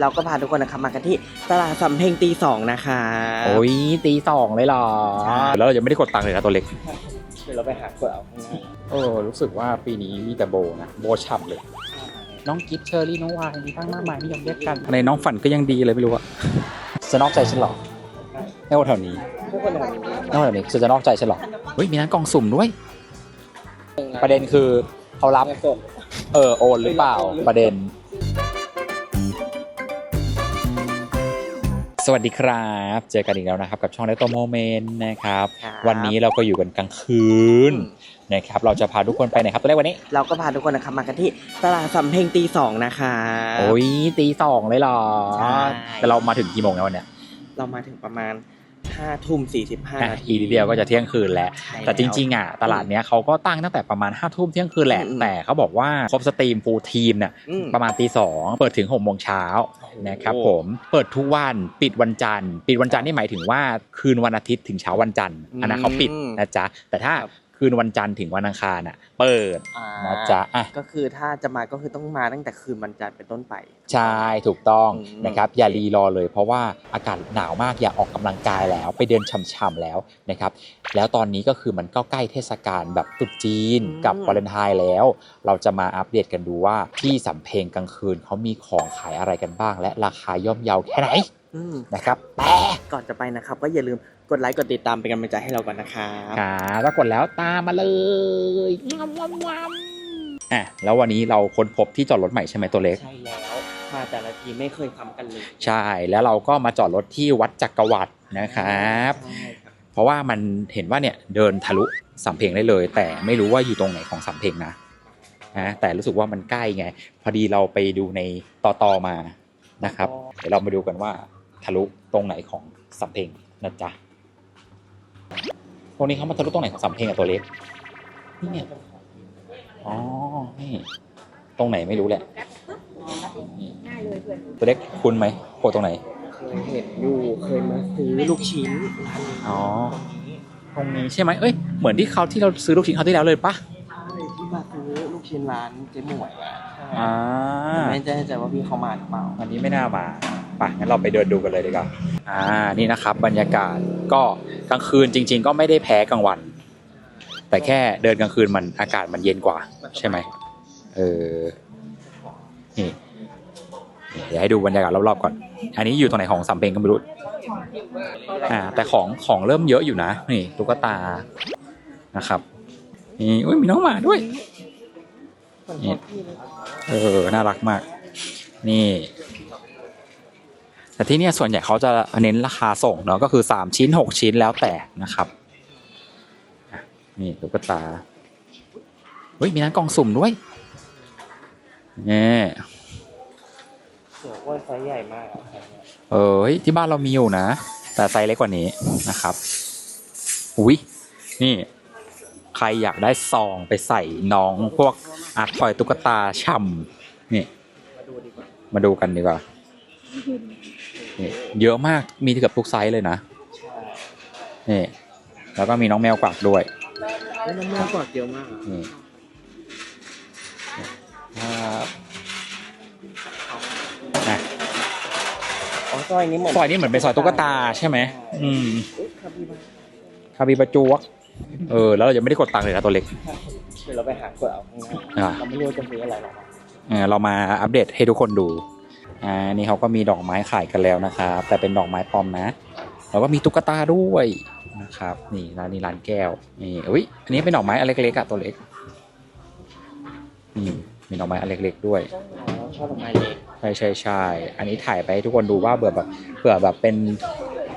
เราก็พาทุกคนนะครับมากันที่ตลาดสำเพ็งตีสองนะคะโอ้ยตีสองเลยเหรอใช่แล้วเรายังไม่ได้กดตังค์เลยนะตัวเล็ก เดี๋ยวเราไปหากดเอาข้างหน้าเออ รู้สึกว่าปีนี้มีแต่โบนะ โบฉ่ำเลย น้องกิฟเชอรี่น้องวายมีตั้งมากมายที่ยังเรียกกันในน้องฝันก็ยังดีเลยไม่รู้อะจะนอกใจฉันเหรอไม่ว่าแถวนี้ทุกคนแบบนี้นอกจากนี้จะนอกใจฉันเหรอเฮ้ยมีนั้นกล่องสุ่มด้วย ประเด็นคือเขารับ เงินสดเออโอนหรือเปล่าประเด็น วัสดีครับ เจอกันอีกแล้วนะครับ กับช่องเลตโตโมเมนต์นะครับครับ วันนี้เราก็อยู่กันกลางคืนนะครับเราจะพาทุกคนไปไหนครับตัวแรกวันนี้ เราก็พาทุกคนนะครับมากันที่ตลาดสำเพ็งตีสองนะคะโอ้ยตีสองเลยเหรอใช่แต่เรามาถึงกี่โมงแล้ววันเนี้ยเรามาถึงประมาณ ห้าทุ่มสี่สิบห้าอะนาทีอีกนิดเดียวก็จะเที่ยงคืนแล้วใช่แต่จริงๆอะตลาดเนี้ยเขาก็ตั้งตั้งแต่ประมาณ5้าทุ่มเที่ยงคืนแหละอืมแต่เขาบอกว่าครบสตรีมฟูลทีมเนี่ยอืมประมาณตีสองเปิดถึงหกโมงเช้านะครับผมเปิดทุกวันปิดวันจันทร์ ปิดวันจันทร์นี่หมายถึงว่าคืนวันอาทิตย์ถึงเช้าวันจันทร์อันนั้นเขาปิดอืมนะจ๊ะแต่ถ้า ครับคืนวันจันทร์ถึงวันอังคารอะ เปิดอ่านะจ๊ะอะก็คือถ้าจะมาก็คือต้องมาตั้งแต่คืนวันจันทร์เป็นต้นไป ใช่ถูกต้องอืมนะครับ อย่ารีรอเลย เพราะว่าอากาศหนาวมากอย่าออกกำลังกายแล้ว ไปเดินช่ำๆแล้วนะครับ แล้วตอนนี้ก็คือมันก็ใกล้เทศกาลแบบตรุษจีนกับวาเลนไทน์แล้ว เราจะมาอัปเดตกันดูว่าที่สำเพ็งกลางคืนเขามีของขายอะไรกันบ้าง และราคาย่อมเยาแค่ไหนอืม นะครับแต่ก่อนจะไปนะครับ ก็อย่าลืมกดไลค์กดติดตามเป็นกำลังใจให้เราก่อนนะครับขาถ้ากดแล้วตามมาเลยงำงำงำอะแล้ววันนี้เราค้นพบที่จอดรถใหม่ใช่ไหมตัวเล็กใช่แล้วมาแต่ละทีไม่เคยทำกันเลยใช่แล้วเราก็มาจอดรถที่วัดจักรวรรดินะครับใช่ครับเพราะว่ามันเห็นว่าเนี่ยเดินทะลุสำเพ็งได้เลย แต่ไม่รู้ว่าอยู่ตรงไหนของสำเพ็งนะนะแต่รู้สึกว่ามันใกล้ไง พอดีเราไปดูในต่อตอมานะครับ เดี๋ยวเรามาดูกันว่า ทะลุตรงไหนของสำเพ็งนะจ๊ะตรงนี้เขามาทะลุตรงไหนของสำเพ็งอะตัวเล็กนี่เนี่ยอ๋อนี่ตรงไหนไม่รู้แหละนี่ตัวเล็กคุณไหมโผล่ตรงไหนเคยเห็นอยู่เคยมาซื้อลูกชิ้นร้านอ๋อตรงนี้ใช่ไหมเอ้ยเหมือนที่เขาที่เราซื้อลูกชิ้นเขาวที่แล้วเลยปะใช่ที่มาซื้อลูกชิ้นร้านเจ๊หมวยอะใช่อ่าไม่แน่ใจว่าพี่เขามาหรือเปล่าอันนี้ไม่น่ามา ไปงั้นเราไปเดินดูกันเลยดีกว่าอ่านี่นะครับ บรรยากาศก็กลางคืนจริง ๆ ก็ไม่ได้แพ้กลางวัน แต่แค่เดินกลางคืนมันอากาศมันเย็นกว่า ใช่ไหมเออนี่เดี๋ยวให้ดูบรรยากาศรอบๆก่อน อันนี้อยู่ตรงไหนของสำเพ็งก็ไม่รู้อ่า แต่ของของเริ่มเยอะอยู่นะนี่ตุ๊กตานะครับนี่อุ้ยมีน้องหมาด้วยนี่เออน่ารักมาก นี่ แต่ที่เนี่ยส่วนใหญ่เขาจะเน้นราคาส่งเนาะก็คือสามชิ้นหกชิ้นแล้วแต่นะครับอะนี่ตุ๊กตาเฮ้ยมีนั้นกล่องสุ่มด้วยนี่เสืออ้วนไซส์ใหญ่มากอะไซส์เนี่ยเออเฮ้ยที่บ้านเรามีอยู่นะ แต่ไซส์เล็กกว่านี้นะครับอุ้ยนี่ใครอยากได้ซองไปใส่น้องพวกอาร์ตทอยตุ๊กตาช่ำนี่มาดูดีกว่ามาดูกันดีกว่า นี่เยอะมากมีเกือบทุกไซส์เลยนะใช่นี่แล้วก็มีน้องแมวกวักด้วยแล้วน้ำมันกอดเยอะมากอะนี่ครับอะอ๋อซอยนี้เหมือนซอยนี้เหมือนเป็นซอยตุ๊กตาใช่ไหมอืมอุ๊ยคาบิบาคาบิบาจวกเออแล้วเรายังไม่ได้กดตังค์เลยนะตัวเล็กเดี๋ยวเราไปหากดเอาข้างหน้าอ่าเราไม่รู้จะซื้ออะไรหรอกเออเรามาอัปเดตให้ทุกคนดู อ่านี่เขาก็มีดอกไม้ขายกันแล้วนะครับ แต่เป็นดอกไม้ปลอมนะ แล้วก็มีตุ๊กตาด้วยนะครับ นี่ร้านนี้ร้านแก้ว นี่อุ้ยอันนี้เป็นดอกไม้อันเล็กๆอะตัวเล็ก นี่มีดอกไม้อันเล็กๆด้วยอ๋อชอบดอกไม้เล็กใช่ใช่ใช่อันนี้ถ่ายไปให้ทุกคนดูว่าเบื่อแบบเผื่อแบบเป็น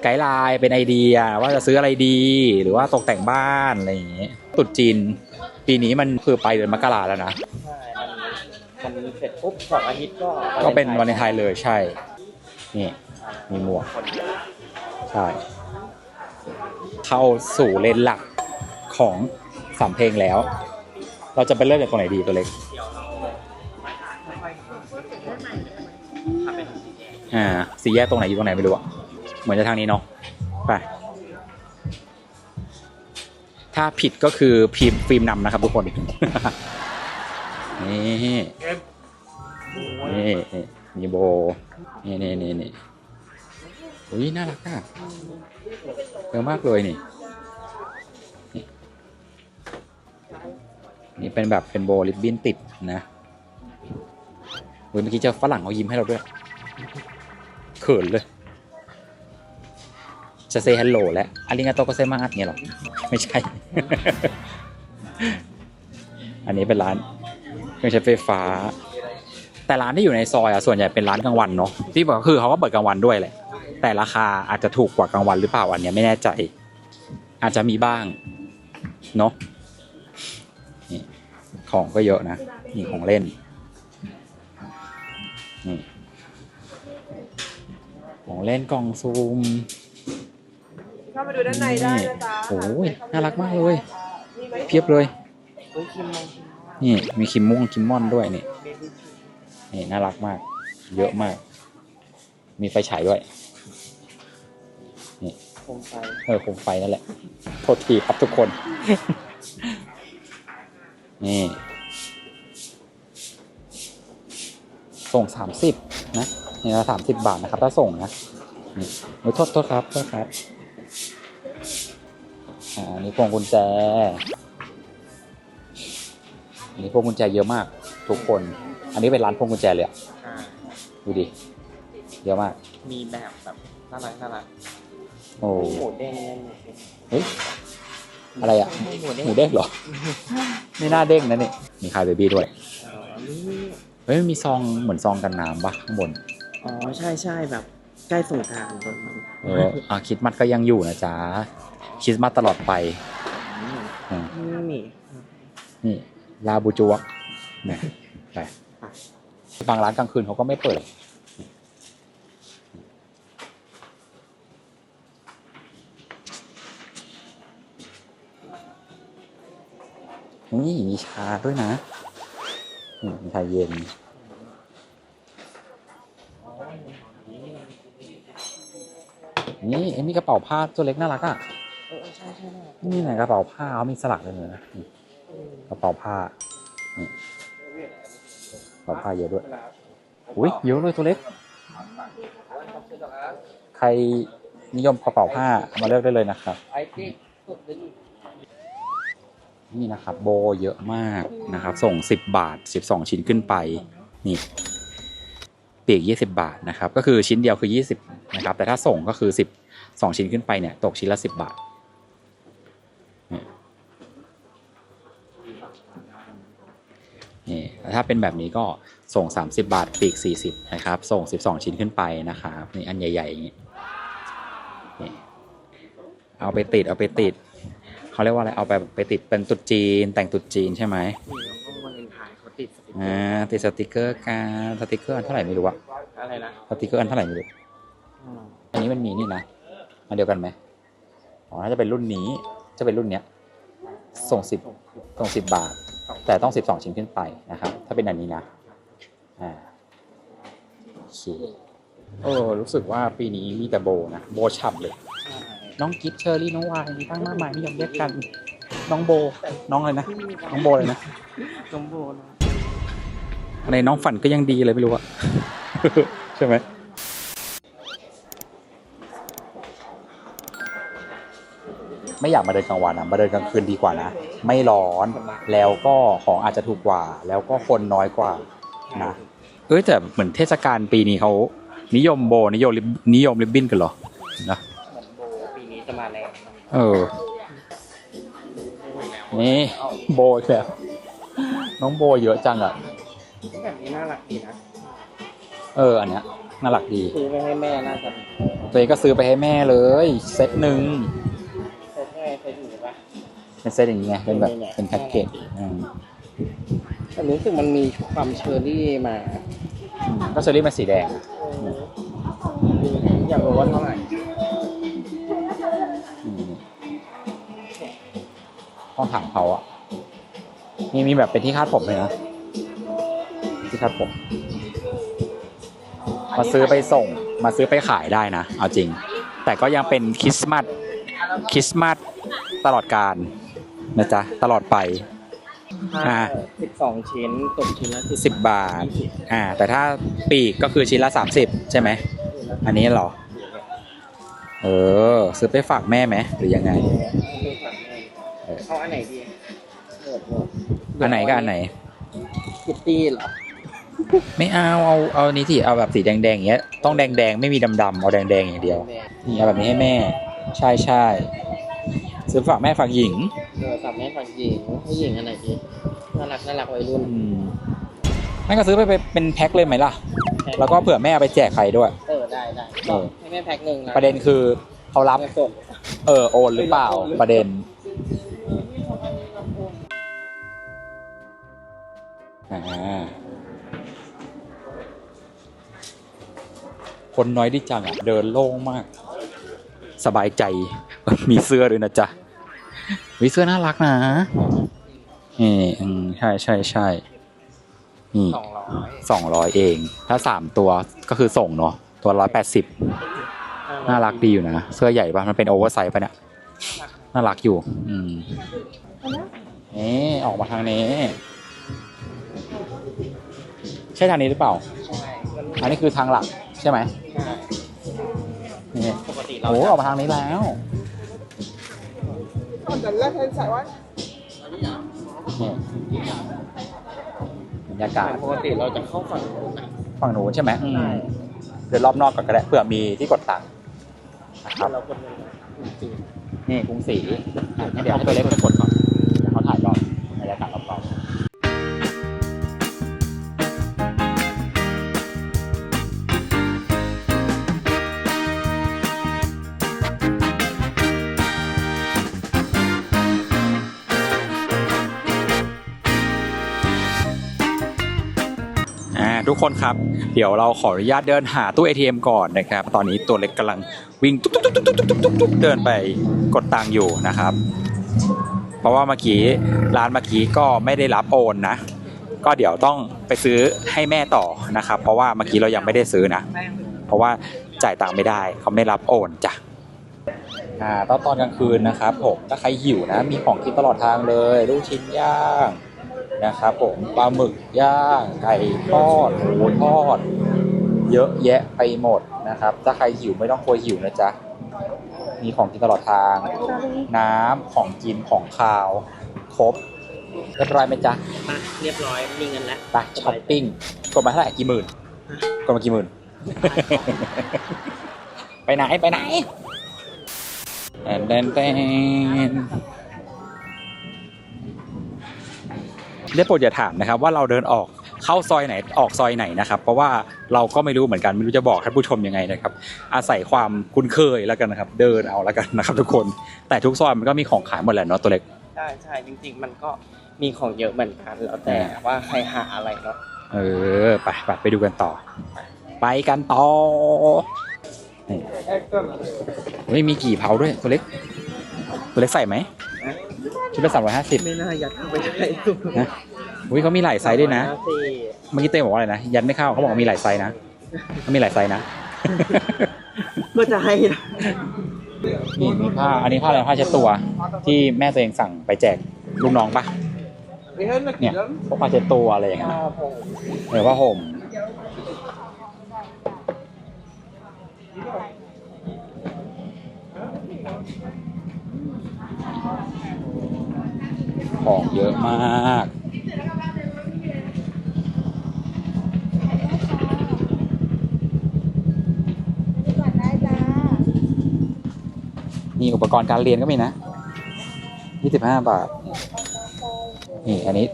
ไกด์ไลน์เป็นไอเดียว่าจะซื้ออะไรดีหรือว่าตกแต่งบ้านอะไรอย่างเงี้ยตรุษจีนปีนี้มันคือไปลายเดือนมกราแล้วนะใช่ มันเสร็จปุ๊บสองอาทิตย์ก็ก็เป็นวันในไทยเลยใช่ นี่ มีหมวกคนใช่ เข้าสู่เลนหลักของสามเพลงแล้ว เราจะไปเริ่มจากตรงไหนดีตัวเล็กอ่าสีแยกตรงไหนอยู่ตรงไหนไม่รู้อะเหมือนจะทางนี้เนาะไปถ้าผิดก็คือพิมพ์ฟิล์มนำนะครับทุกคน นี่นี่นี่มีโบนี่นี่นี่นี่อุ้ยน่ารักอะเยอะมากเลยนี่ นี่นี่เป็นแบบเป็นโบลิบบิ้นติดนะอุ้ยเมื่อกี้เจอฝรั่งเขายิ้มให้เราด้วย เขินเลย จะเซฮัลโหลแล้วอาริงาโตก็เซมาอัดเนี่ยหรอ ไม่ใช่ อันนี้เป็นร้านเค รื่องใช้ไฟฟ้า แต่ร้านที่อยู่ในซอยอะส่วนใหญ่เป็นร้านกลางวันเนาะที่บอกก็คือเขาก็เปิดกลางวันด้วยแหละแต่ราคาอาจจะถูกกว่ากลางวันหรือเปล่าอันเนี้ยไม่แน่ใจ อาจจะมีบ้างเนาะนี่ของก็เยอะนะนี่ของเล่นนี่ของเล่นกล่องซูมเข้ามาดูด้านในได้นะจ๊ะโอ้ยน่ารักมากเลย เพียบเลยเฮ้ยคิมมอง นี่มีคิมม่วงคิมมอนด้วยนี่นี่น่ารักมาก เยอะมาก มีไฟฉายด้วยโคมไฟเออโคมไฟนั่นแหละ โทษทีครับทุกคน นี่ ส่งสามสิบนะนี่ละสามสิบบาทนะครับ ถ้าส่งนะนี่โอ้ยโทษโทษครับโทษครับ อ่าอันนี่พวงกุญแจ อันนี้พวงกุญแจเยอะมากทุกคน อันนี้เป็นร้านพวงกุญแจเลยอะอ่าดูดิ เยอะมาก มีแบบแบบน่ารักน่ารักโอ้หมูเด้งเล่นหมูเด้งเฮ้ย อะไรอะหมูเด้งหมูเด้งเหรอ ไม่น่าเด้งนะนี่ มีคายเบบี้ด้วย อ๋อนี่เฮ้ยมีซองเหมือนซองกันน้ำปะข้างบน อ๋อใช่ใช่แบบใกล้สงกรารตอนนี้เอออะคริดมัดก็ยังอยู่นะจ๊ะคริสต์มาสตลอดไปอืมนี่นี่ ลาบูจวกเนี่ยไปบางร้านกลางคืนเขาก็ไม่เปิด นี่มีชาด้วยนะนี่มีชาเย็นนี่เอ็มมีกระเป๋าผ้าตัวเล็กน่ารักอะเออใช่ใช่น่ารักนี่ไหนกระเป๋าผ้าเขามีสลักเลยนะนี่ กระเป๋าผ้านี่กระเป๋าผ้าเยอะด้วยอุ้ยเยอะเลยตัวเล็ก ใครนิยมกระเป๋าผ้ามาเลือกได้เลยนะครับไอ้ที่สุดเลยนี่นะครับโบเยอะมากนะครับ ส่ง 10 บาท 12 ชิ้นขึ้นไปนี่ปีก 20 บาทนะครับ ก็คือชิ้นเดียวคือ 20 นะครับ แต่ถ้าส่งก็คือ 10 2 ชิ้นขึ้นไปเนี่ย ตกชิ้นละ 10 บาทนี่นี่แล้ว ถ้าเป็นแบบนี้ก็ส่ง 30 บาทปีก 40 นะครับ ส่ง 12 ชิ้นขึ้นไปนะครับนี่อันใหญ่ๆอย่างนี้นี่เอาไปติดเอาไปติดเขาเรียกว่าอะไรเอาไปไปติดเป็นตุ๊ดจีน แต่งตุ๊ดจีนใช่ไหมนี่แล้วก็วันเลนไทน์เขาติดสติ๊กเกออ่าร์ติดสติกเกอร์การสติกเกอร์อันเท่าไหร่ไม่รู้อะอะไรนะสติกเกอร์อันเท่าไหร่ไม่รู้อืมอันนี้มันมีนี่นะอันเดียวกันไหมอ๋อน่าจะเป็นรุ่นนี้จะเป็นรุ่นเนี้ยส่งสิบส่งสิบบาท แต่ต้องสิบสองชิ้นขึ้นไปนะครับ ถ้าเป็นอันนี้นะอ่าโอเคเออรู้สึกว่าปีนี้มีแต่โบนะ โบฉ่ำเลย น้องกิฟเชอรี่น้องวายมีตั้งมากมายนิยมเรียกกัน น้องโบ น้องอะไรนะ น้องโบเลยนะจมโบนะอะไรน้องฝันก็ยังดีเลยไม่รู้อะใช่ไหม ไม่อยากมาเดินกลางวันอะมาเดินกลางคืนดีกว่านะ ไม่ร้อนแล้วก็ของอาจจะถูกกว่า แล้วก็คนน้อยกว่านะเอ้ยแต่เหมือนเทศกาลปีนี้เขานิยมโบนิยมริบนิยมริบบิ้นกันเหรอนะเหมือนโบปีนี้จะมาแรงนะเออนี่โบอีกแล้วน้องโบเยอะจังอะแบบนี้น่ารักดีนะเอออันเนี้ยน่ารักดีซื้อไปให้แม่น่าจะตัวเองก็ซื้อไปให้แม่เลย เซตหนึ่ง ใช้แค่ใช้ถือปะเป็นเซตอย่างเงี้ยเป็นแบบเนี่ยเป็นแพ็กเกจอืมแต่รู้สึกมันมีความเชอร์รี่มาก็เชอรี่มันสีแดง อยากรู้ว่าเท่าไหร่อืมต้องถามเขาอะมีมีแบบเป็นที่คาดผมเลยนะที่คาดผม มาซื้อไปส่ง มาซื้อไปขายได้นะ เอาจริง แต่ก็ยังเป็นคริสต์มาสคริสต์มาส ตลอดการนะจ๊ะตลอดไป อ่า สิบสองชิ้นตกชิ้นละสิบบาทอ่า แต่ถ้าปีกก็คือชิ้นละสามสิบใช่ไหม อันนี้เหรอ เออ ซื้อไปฝากแม่ไหมหรือยังไง เออ เอาอันไหนดีโหดโหดอันไหนก็อันไหน คิตตี้เหรอไม่เอาเอาเอาอันนี้สิเอาแบบสีแดงๆอย่างเงี้ยต้องแดงๆ ไม่มีดำๆเอาแดงๆอย่างเดียว นี่เอาแบบนี้ให้แม่ ใช่ใช่ ซื้อฝากแม่ฝากหญิงเออสับแม่ฝั่งหญิงให้หญิงอันไหนดีน่ารักน่ารักวัยรุ่น อืมแม่ก็ซื้อไปไปเป็นแพ็คเลยไหมล่ะแล้วก็เผื่อแม่เอาไปแจกใครด้วย เออได้ได้เออ ให้แม่แพ็คหนึ่งนประเด็นคือเขารับ เงินสด เออโอนหรือเปล่าประเด็นอ่าคนน้อยดิจังอะ เดินโล่งมาก สบายใจ มีเสื้อด้วยนะจ๊ะวิเสื้อน่ารักนะนี่อืมใช่ใช่ใช่นี่สองร้อยสองร้อยเอง ถ้าสามตัวก็คือส่งเนาะตัวร้อยแปดสิบน่ารักดีอยู่นะ เสื้อใหญ่ปะมันเป็นโอเวอร์ไซส์ปะเนี่ย น่ารักอยู่ อืมนี่ออกมาทางนี้ ใช่ทางนี้หรือเปล่าใช่มันอันนี้คือทางหลักใช่ไหมใช่นี่ปกติเราโอ้ออกมาทางนี้แล้ว ก่อนจะแรกให้ใส่ว่านี่บรรยากาศปกติเราจะเข้าฝั่งนู้นนะฝั่งหนูนใช่ไหมอืมเดินรอบนอกก่อนก็ได้เผื่อมีที่กดตังค์นะครับ เราคนหนึงจริงนี่กรุงศรีอะงั้นเดี๋ยวให้ตัวเล็กไปกดก่อน ทุกคนครับ เดี๋ยวเราขออนุญาตเดินหาตู้ ATM ก่อนนะครับ ตอนนี้ตัวเล็กกำลังวิ่งตุ๊กตุ๊กตุ๊กตุ๊กตุ๊กตุ๊กตุ๊กเดินไปกดตังค์อยู่นะครับ เพราะว่าเมื่อกี้ร้านเมื่อกี้ก็ไม่ได้รับโอนนะ ก็เดี๋ยวต้องไปซื้อให้แม่ต่อนะครับ เพราะว่าเมื่อกี้เรายังไม่ได้ซื้อนะ เพราะว่าจ่ายตังค์ไม่ได้เขาไม่รับโอนจ้ะอ่าตอนตอนกลางคืนนะครับผมถ้าใครหิวนะ มีของกินตลอดทางเลยลูกชิ้นย่าง นะครับผมปลาหมึกย่างไก่ทอดหมูทอด เยอะแยะไปหมดนะครับ ถ้าใครหิวไม่ต้องกลัวหิวนะจ๊ะมีของกินตลอดทาง น้ำของกินของคาว ครบเรียบร้อยไหมจ๊ะมาเรียบร้อยมีเงินแล้วไปช้อปปิ้งกดมาเท่าไหร่กี่หมื่นกดมากี่หมื่น ไปไหนไปไหนแอนแดนแดน ได้โปรดอย่าถามนะครับว่าเราเดินออกเข้าซอยไหนออกซอยไหนนะครับ เพราะว่าเราก็ไม่รู้เหมือนกันไม่รู้จะบอกท่านผู้ชมยังไงนะครับ อาศัยความคุ้นเคยแล้วกันนะครับ เดินเอาแล้วกันนะครับทุกคนแต่ทุกซอยมันก็มีของขายหมดแหละเนาะตัวเล็กใช่ใช่จริง ๆ มันก็มีของเยอะเหมือนกันแล้วแต่ว่าใครหาอะไรเนาะเออไปไปไปดูกันต่อ ไปกันต่อนี่เฮ้ยมีกี่เผาด้วยตัวเล็ก ตัวเล็กใส่ไหม ชุดละสามร้อยห้าสิบไม่น่ายัดเข้าไปได้นะอุ้ยเขามีหลายไซส์ด้วยนะสี่เมื่อกี้เต้บอกว่าอะไรนะ ยันไม่เข้าเขาบอกว่ามีหลายไซส์นะเขามีหลายไซส์นะ ก็จะให้นะนี่มีผ้า อันนี้ผ้าอะไร ผ้าเช็ดตัว ที่แม่ตัวเองสั่งไปแจกลูกน้องปะนี่ให้นักเนี่กียฬาพวกผ้าเช็ดตัวอะไรอย่างเงี้ยนะเออผ้าห่ม ของเยอะมาก มีอุปกรณ์การเรียนก็มีนะยี่สิบห้าบาท นี่ อันนี้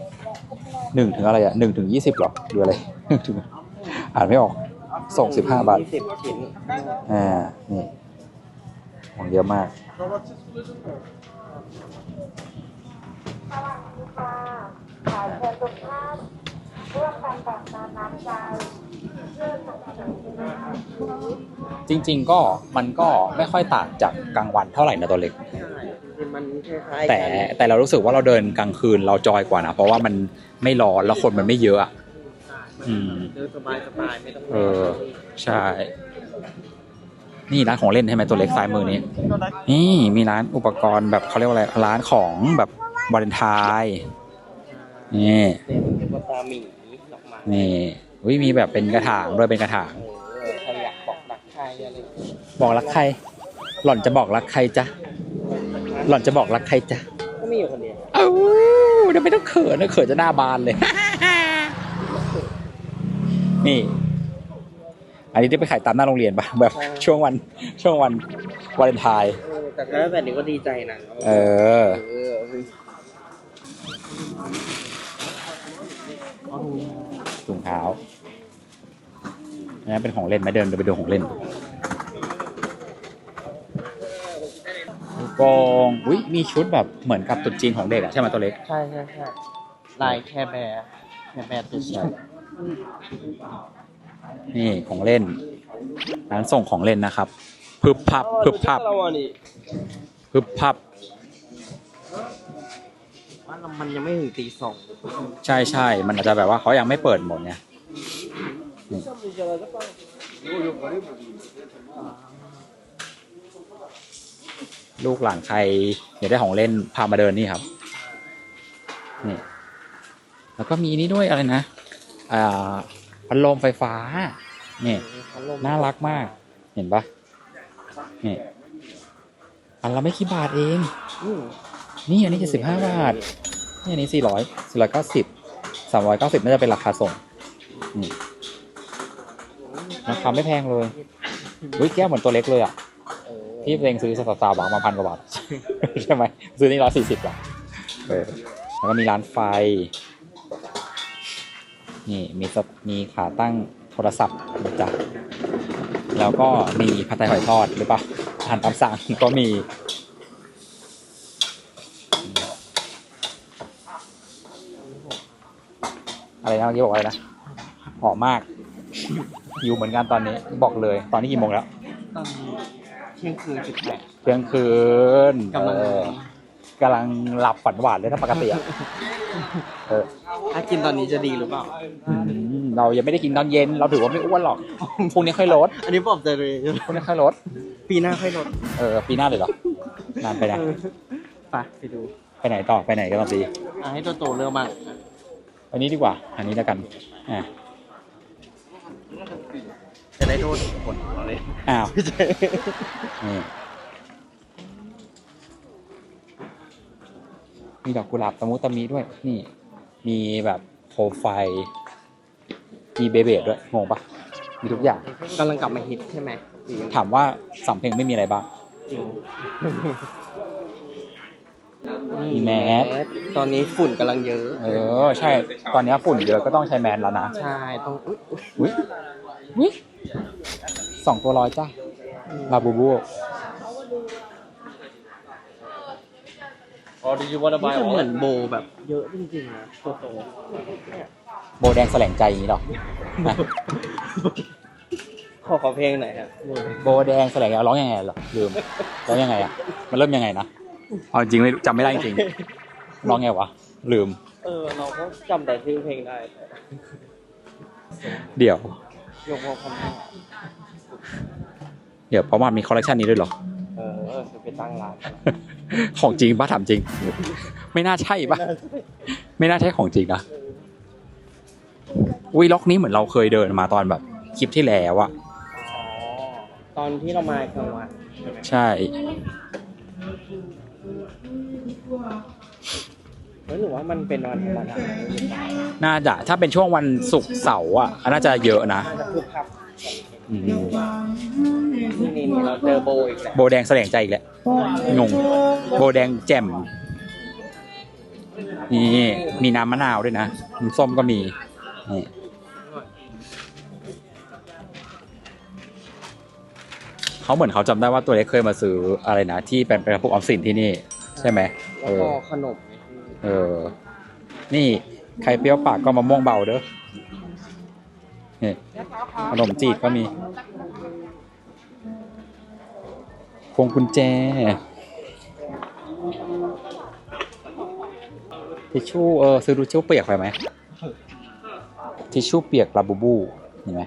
หนึ่งถึงอะไรอะหนึ่งถึงยี่สิบหรอหรืออะไรถึงอ่านไม่ออกส่งสิบห้าบาทสิบชิ้นอ่า นี่ของเยอะมาก ขอเชิญทุกท่านร่วมกันแบ่งปันน้ำใจเพื่อสนับสนุนจริง ๆ ก็มันก็ไม่ค่อยต่างจากกลางวันเท่าไหร่นะตัวเล็กใช่จริงๆมันคล้ายๆแต่กันแต่เรารู้สึกว่าเราเดินกลางคืนเราจอยกว่านะเพราะว่ามันไม่ร้อนแล้วคนมันไม่เยอะอะ อืมเดินสบายสบายๆไม่ต้องเออ ใช่ นี่ร้านของเล่นใช่ไหมตัวเล็กซ้ายมือนี้ นี่มีร้านอุปกรณ์แบบเขาเรียกว่าอะไรร้านของแบบ วาเลนไทน์นี่เป็นตุ๊กตาหมีดอกไม้นี่อุ้ยมีแบบเป็นกระถางด้วยเป็นกระถางเออใครอยากบอกรักใครอะไรอย่างเงี้ยบอกรักใคร หล่อนจะบอกรักใครจ๊ะหล่อนจะบอกรักใครจ๊ะก็มีอยู่คนเดียวเอ้าเดี๋ยวไม่ต้องเขินนะเขินจะหน้าบานเลย นี่ อันนี้ได้ไปขายตามหน้าโรงเรียนปะแบบช่วงวันช่วงวันวาเลนไทน์เออแต่ถ้าแบบนี้ก็ดีใจนะเออ ถุงเท้าอันนั้นเป็นของเล่นไหมเดินเดินไปดูของเล่นลูกโป่งอุ้ยมีชุดแบบเหมือนกับตุ๊ดจีนของเด็กอะใช่ไหมตัวเล็ก ใช่ใช่ใช่ลายแคร์แบร์แคร์แบร์ตัวใหญ่นี่ของเล่น ร้านส่งของเล่นนะครับ พึบพับ พึบพับ พึบพับว่า มันยังไม่ถึงตีสองใช่ใช่ มันอาจจะแบบว่าเขายังไม่เปิดหมดไงนี่ลูกหลานใครอยากได้ของเล่นพามาเดินนี่ครับ นี่ แล้วก็มีนี่ด้วยอะไรนะ อ่า พัดลมไฟฟ้า นี่ น่ารักมาก เห็นปะนี่ อันละไม่กี่บาทเองอืม นี่อันนี้จะสิบห้าบาท นี่อันนี้สี่ร้อยสี่ร้อยเก้าสิบสามร้อยเก้าสิบน่าจะเป็นราคาส่งนี่ราคาไม่แพงเลยอุ้ยแก้วเหมือนตัวเล็กเลยอะออที่เพลงซื้อสตาร์บัคมาพันกว่าบาทใช่ไหมซื้อนี่ร้อยสี่สิบอะแล้วก็มีร้านไฟ นี่มีมีขาตั้งโทรศัพท์นะจ๊ะแล้วก็มีผัดไทยหอยทอดหรือเปล่าอาหารตามสั่งก็มี อะไรนะเมื่อกี้บอกว่าอะไรนะหอมมาก อยู่เหมือนกันตอนนี้บอกเลย ตอนนี้กี่โมงแล้วตอนเที่ยงคืนสิบแปดเที่ยงคืนกำลังเออกำลังหลับฝันหวานเลยถ้าปกติอะเออถ้ากินตอนนี้จะดีหรือเปล่า อืมเรายังไม่ได้กินตอนเย็น เราถือว่าไม่อ้วนหรอกพรุ่งนี้ค่อยลดอันนี้บอกใจเลยใช่ไหมพรุ่งนี้ค่อยลด ปีหน้าค่อยลด เออ ปีหน้าเลยเหรอนานไปนะเออไปไปดู ไปไหนต่อไปไหนกันต่อดีอะให้ตัวโตเลือกบ้าง อันนี้ดีกว่า อันนี้แล้วกัน อ่าจะได้โทษผลเราเลยอ้าวนี่มีดอกกุหลาบตะมุตะมิด้วย นี่ มีแบบโคมไฟ มีเบเบดด้วย งงปะมีทุกอย่างกำลังกลับมาฮิตใช่ไหมถามว่าสำเพ็งไม่มีอะไรบ้างจริง มีแมสตอนนี้ฝุ่นกำลังเยอะ เออ ใช่ ตอนนี้ฝุ่นเยอะก็ต้องใช้แมสแล้วนะ ใช่ ต้อง อุ๊ยอุ๊ยอุ้ยอุ้ยสองตัวร้อยจ้าลาบูบูนี่คือเหมือนโบแบบเยอะจริงๆนะตัวโตโบแดงแสลงใจอย่างนี้หรอนะขอขอเพลงหน่อยครับโบแดงแสลงใจร้องยังไงเหรอลืมร้องยังไงอะ มันเริ่มยังไงนะ เอาจริงไม่จำไม่ได้จริงร้องไงวะ ลืม เออเราก็จำแต่ชื่อเพลงได้แต่เดี๋ยว ยกพอคำว่าเดี๋ยวเพราะมันมีคอลเลคชันนี้ด้วยเหรอ เออคือไปตั้งร้านของจริงปะถามจริง ไม่น่าใช่ปะไม่น่าใช่ของจริงนะอุ้ยล็อกนี้เหมือนเราเคยเดินมาตอนแบบคลิปที่แล้วอะอ๋อตอนที่เรามากลางวันใช่ไหมใช่ เฮ้ยหรือว่ามันเป็นวันธรรมดาน่าจะถ้าเป็นช่วงวันศุกร์เสาร์อะน่าจะเยอะนะน่าจะคึกคักอืมนี่นี่นี่เราเจอโบอีกแล้วโบแดงแสลงใจอีกแล้วงง โบแดงแจ่มนี่มีน้ำมะนาวด้วยนะน้ำส้มก็มีนี่เขาเหมือนเขาจำได้ว่าตัวเล็กเคยมาซื้ออะไรนะ ที่เป็นเป็นพวกออมสินที่นี่ ใช่ไหมเอแล้วอ ก็ขนมเออ นี่ใครเปรี้ยวปากก็มะม่วงเบาเด้อ นี่ขนมจีบก็มีพวงกุญแจ ทิชชู่เออซื้อทิชชู่เปียกไปไหม ทิชชู่เปียกลาบูบูเห็นไหม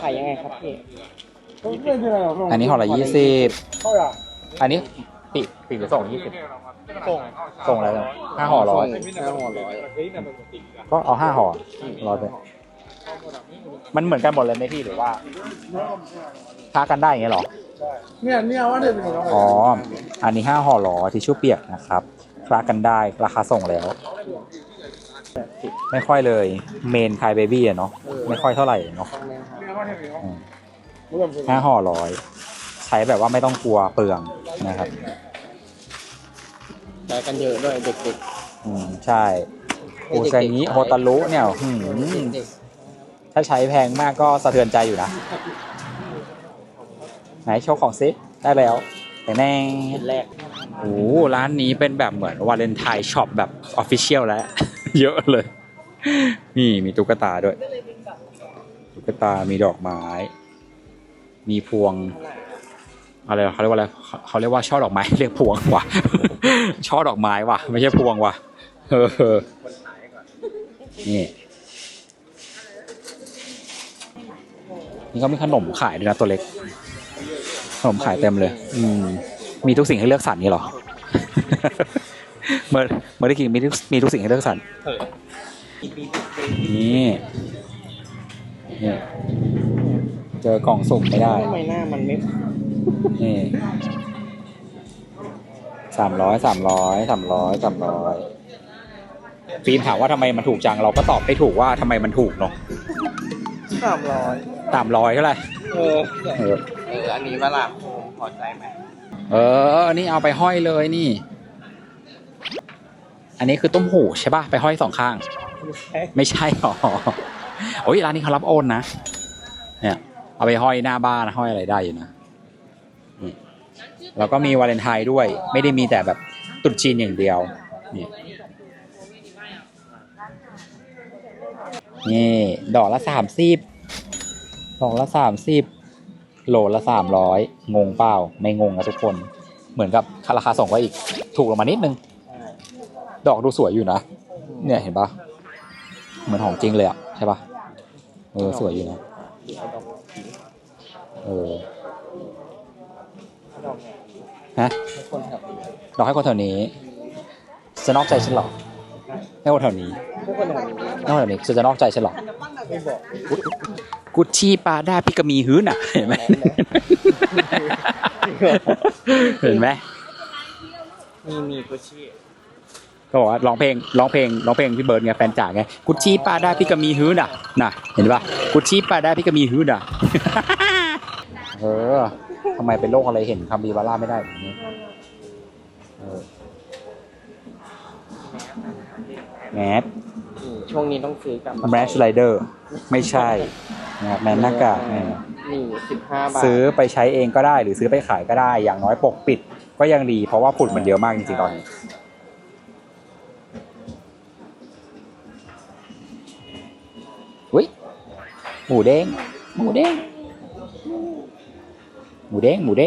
ขายยังไงครับพี่ อันนี้ห่อละยี่สิบอันนี้ปีกปีกหรือส่งยี่สิบส่งส่งอะไรกันห้าห่อร้อยห้าห่อร้อยก็เอาห้าห่อร้อยไปมันเหมือนกันหมดเลยไหมพี่หรือว่าค้ากันได้อย่างเงี้ยเหรอเนี่ยเนี่ยว่าเนี่ยเป็นของอ๋ออันนี้ห้าห่อหรอทิชชู่เปียกนะครับคลากันได้ราคาส่งแล้ว ไม่ค่อยเลยเมนคายเบบี้อะเนาะไม่ค่อยเท่าไหร่เนาะ ห้าห่อร้อยใช้แบบว่าไม่ต้องกลัวเปลืองนะครับใช้กันเยอะด้วยเด็กอืมใช่โอซางิโฮตารุเนี่ยหืมๆเด็กถ้าใช้แพงมากก็สะเทือนใจอยู่นะ ไหนโชว์ของซิได้แล้วแต่แน่ๆเห็นแรกโอ้โหร้านนี้เป็นแบบเหมือนวาเลนไทน์ช็อปแบบออฟฟิเชียลแล้ว เยอะเลย นี่มีตุ๊กตาด้วย ตุ๊กตามีดอกไม้ มีพวงอะไรเขาเรียกว่าอะไรเขาเขาเรียกว่าช่อดอกไม้เรียกพวงว่ะช่อดอกไม้ว่ะ ไม่ใช่พวงว่ะเออนี่นี่ก็มีขนมขายด้วยนะตัวเล็ก ขนมขายเต็มเลย อืม มีทุกสิ่งให้เลือกสรรนี่เหรอ เมื่อเมื่อได้กินมีทุกมีทุกสิ่งให้เลือกสรรเอออีปีปีนี่นี่ เจอกล่องสุ่มไม่ได้ ทำไมหน้ามันไม่นี่สามร้อยสามร้อยสามร้อยสามร้อยฟิล์มถามว่าทำไมมันถูกจัง เราก็ตอบไม่ถูกว่าทำไมมันถูกเนาะสามร้อยสามร้อยเท่าไหร่เออเออเอออันนี้เวลาผมพอใจไหมเออ นี่เอาไปห้อยเลยนี่ อันนี้คือต้มหูใช่ป่ะ ไปห้อยสองข้าง ไม่ใช่หรอ โอ้ยร้านนี้เขารับโอนนะ เนี่ย เอาไปห้อยหน้าบ้านห้อยอะไรได้อยู่นะแล้วก็มีวาเลนไทน์ด้วย ไม่ได้มีแต่แบบตรุษจีนอย่างเดียว นี่นี่ดอกละสามสิบดอกละสามสิบโหลละสามร้อยงงเปล่า ไม่งงนะทุกคน เหมือนกับราคาส่งก็อีก ถูกลงมานิดนึง ดอกดูสวยอยู่นะ เนี่ยเห็นปะเหมือนของจริงเลยอะใช่ปะเออสวยอยู่นะ เออฮะคนแถวดอกให้คนแถวนี้ จะนอกใจฉันเหรอให้คนแถวนี้ทุกคนแถวนี้ให้คนแถวนี้จะจะนอกใจฉันเหรอไม่บอกกุชชี่ปาด้าพิกามีฮื้นอะเห็นไหมเห็นไหมมีมีกุชชี่ ก็บอกว่าร้องเพลงร้องเพลงร้องเพลงพี่เบิร์ดไงแฟนจ๋าไงกุชชี่ปาด้าพิกามีฮื้นอะน่ะ เห็นปะกุชชี่ปาด้าพิกามีฮื้นอะเออทำไมเป็นโรคอะไรเห็นคำบีบาร่าไม่ได้แบบนี้เออแมสอืมช่วงนี้ต้องซื้อกับแมสไรเดอร์ไม่ใช่นะครับแมสหน้ากากเนี่ยนี่สิบห้าบาทซื้อไปใช้เองก็ได้หรือซื้อไปขายก็ได้อย่างน้อยปกปิด ก็ยังดีเพราะว่าฝุ่นมันเยอะมากจริงๆตอนนี้ หมูเด้งหมูเด้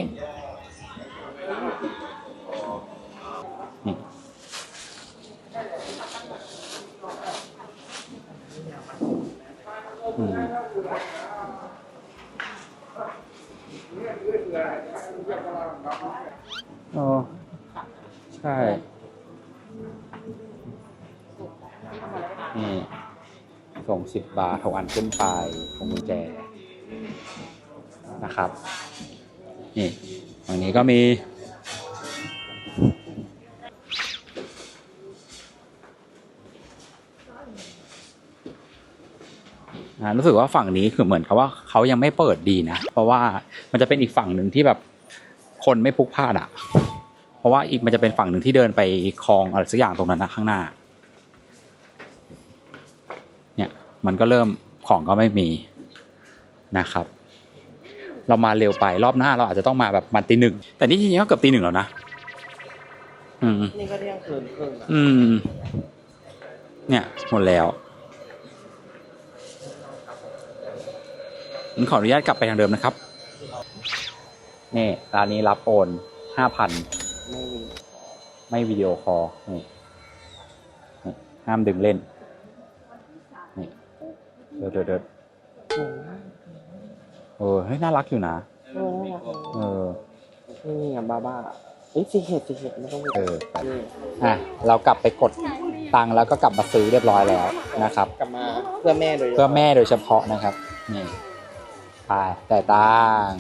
60 บาท 6 อันขึ้นไปของกุญแจนะครับ นี่ฝั่งนี้ก็มี รู้สึกว่าฝั่งนี้คือเหมือนกับว่าเขายังไม่เปิดดีนะ เพราะว่ามันจะเป็นอีกฝั่งหนึ่งที่แบบคนไม่พุกพลาดอะ่ะ เพราะว่าอีกมันจะเป็นฝั่งหนึ่งที่เดินไปคลองอะไรสักอย่างตรงนั้นนะข้างหน้า มันก็เริ่มของก็ไม่มีนะครับ เรามาเร็วไปรอบหน้าเราอาจจะต้องมาแบบมันตีหนึ่งแต่นี่จริงๆก็เกือบตีหนึ่งแล้วนะอืมนี่ก็เที่ยงคืนครึ่งอะอืม เนี่ยหมดแล้วผมขออนุญาตกลับไปทางเดิมนะครับ นี่ร้านนี้รับโอนห้าพันไม่มีไม่วิดีโอคอลนี่นี่ห้ามดึงเล่นนี่ เดินเดินเดินเออเฮ้ยน่ารักอยู่นะเออน่ารักเออ นี่อะบ้าบ้าเอ้ยสีเห็ดสีเห็ดไม่ต้องเอออะเรากลับไปกดตังค์แล้วก็กลับมาซื้อเรียบร้อยแล้วนะครับ กลับมาเพื่อแม่โดยเพื่อแม่โดยเฉพาะนะครับ นี่ไปแต่ายตังค์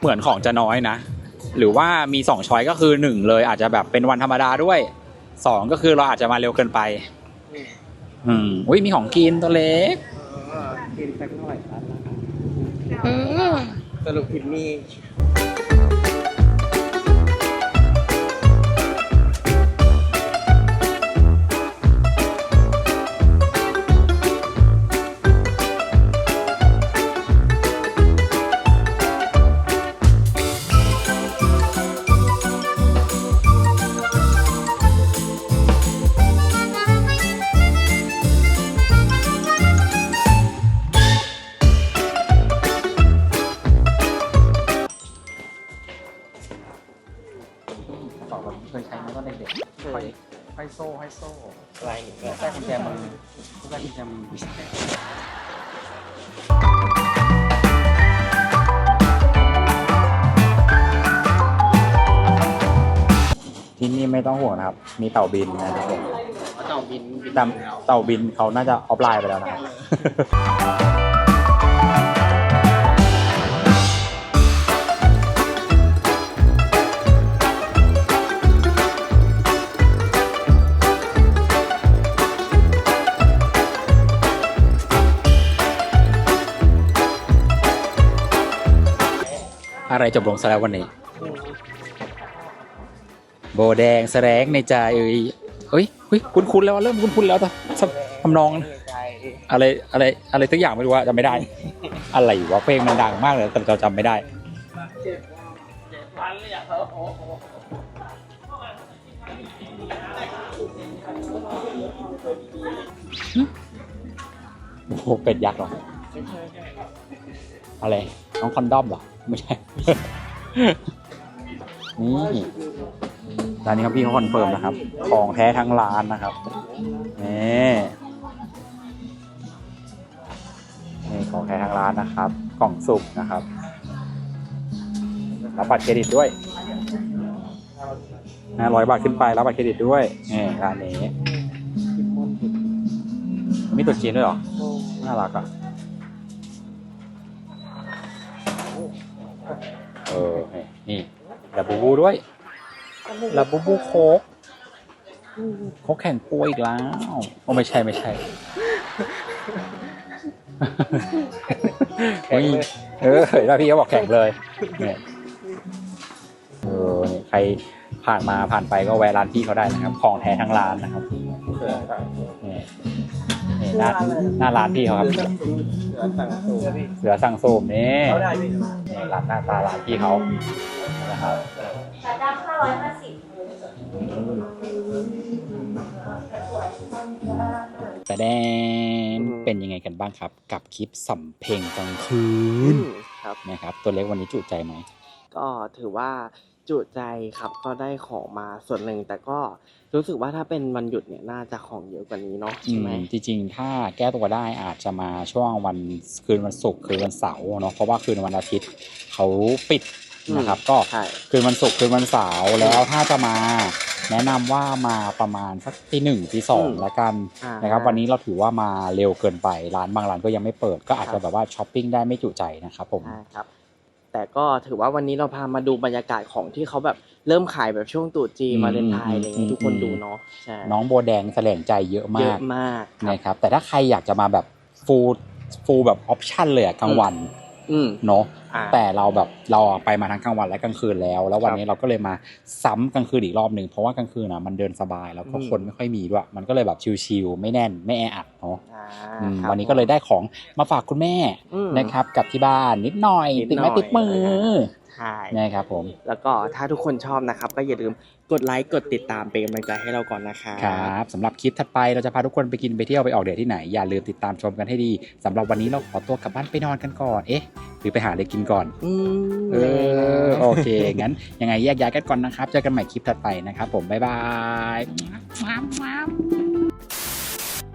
เหมือนของจะน้อยนะ หรือว่ามีสองช้อยก็คือหนึ่งเลย อาจจะแบบเป็นวันธรรมดาด้วยสองก็คือเราอาจจะมาเร็วเกินไป อืมอุ้ยมีของกินตัวเล็กกินสักเท่าไหร่ครับสรุปพิม ที่นี่ไม่ต้องห่วงนะครับ มีเต่าบินนะครับผม เต่าบินบิน แต่เต่าบินเขาน่าจะออฟไลน์ไปแล้วนะครับ อะไรจบลงซะแล้ววันนี้ โบแดงแสดงในใจเอ้ยเฮ้ยเฮ้ยคุ้นๆแล้วเริ่มคุ้นๆแล้วแต่ทำนองใจอะไรอะไรอะไรสักอย่างไม่รู้ว่าจำไม่ได้ อะไรวะเพลงมันดังมากเลยแต่เราจำไม่ได้พันเลยอะโอ้โหโอ้โหเป็ดยักษ์เหรอ อะไร น้องคอนดอมเหรอ ไม่ใช่ นี่ร้านนี้ครับพี่เขาคอนเฟิร์มนะครับ ของแท้ทั้งร้านนะครับนี่นี่ของแท้ทั้งร้านนะครับ กล่องสุ่มนะครับรับบัตรเครดิตด้วยห้าร้อยบาทขึ้นไปรับบัตรเครดิตด้วยนี่ร้านนี้มีตัวจีนด้วยเหรอ น่ารักอะ เออนี่ลาบูบูด้วยลาบูบูโค้กโค้กแข่งป่วยอีกแล้วโอ้ไม่ใช่ไม่ใช่เฮ้ยเออแล้วพี่เขาบอกแข่งเลยเนี่ยเออนี่ใครผ่านมาผ่านไปก็แวะร้านพี่เขาได้นะครับ ของแท้ทั้งร้านนะครับนี่นี่หน้าหน้าร้านพี่เขาครับเสือสั่งสูพี่เสือสั่งสูมนี่เขาได้พี่นี่ ร้านหน้าตาร้านพี่เขานะครับแต่ดำห้าร้อยห้าสิบแต่แดนเป็นยังไงกันบ้างครับ กับคลิปสัมเพลงกลางคืนครับนะครับ ตัวเล็กวันนี้จุใจไหมก็ถือว่า จุใจครับก็ได้ของมาส่วนหนึ่ง แต่ก็รู้สึกว่าถ้าเป็นวันหยุดเนี่ยน่าจะของเยอะกว่านี้เนาะอืใช่ไหมมจริงๆ ถ้าแก้ตัวได้อาจจะมาช่วงวันคืนวันศุกร์คืนวันเสาร์เนาะเพราะว่าคืนวันอาทิตย์เขาปิดนะครับ ก็ใช่คืนวันศุกร์คืนวันเสาร์แล้วถ้าจะมาแนะนำว่ามาประมาณสักตีหนึ่งตีสองอืมละกันอ่านะครับ วันนี้เราถือว่ามาเร็วเกินไปร้านบางร้านก็ยังไม่เปิด ก็อาจครัจะบแบบว่าช้อปปิ้งได้ไม่จุใจนะครับผมใช่ครับ แต่ก็ถือว่าวันนี้เราพามาดูบรรยากาศของที่เขาแบบเริ่มขายแบบช่วงตรุษจีนอืมมาเลนไทน์อะไรเงี้อืยมทุกคนอืมดูเนาะใช่น้องโบแดงแสลงใจเยอะเยมาอะกมากครับนะครับแต่ถ้าใครอยากจะมาแบบฟูลฟูลแบบออปชั่นเลยอะกลางวันอืม เนาะอ่าแต่เราแบบเราอะไปมาทั้งกลางวันและกลางคืนแล้ว แล้ววันครับนี้เราก็เลยมาซ้ำกลางคืนอีกรอบหนึ่งเพราะว่ากลางคืนอะมันเดินสบายแล้วก็อืมคนไม่ค่อยมีด้วยมันก็เลยแบบชิลๆไม่แน่นไม่แออัดเนาะอ่าอืมครับวันนี้ก็เลยได้ของมาฝากคุณแม่อืมนะครับกับที่บ้านนิดหน่อยนิดติดไม้หน่อยติดมือใช่นะครับผม แล้วก็ถ้าทุกคนชอบนะครับ ก็อย่าลืม กดไลค์กดติดตามเป็นกำลังใจให้เราก่อนนะคะครับสำหรับคลิปถัดไปเราจะพาทุกคนไปกินไปเที่ยวไปออกเดทที่ไหน อย่าลืมติดตามชมกันให้ดีสำหรับวันนี้เราขอตัวกลับบ้านไปนอนกันก่อน เอ๊ะ หรือไปหาอะไรกินก่อนอืมเออโอเค งั้นยังไงแยกย้ายกันก่อนนะครับ เจอกันใหม่คลิปถัดไปนะครับผมบ๊ายบาย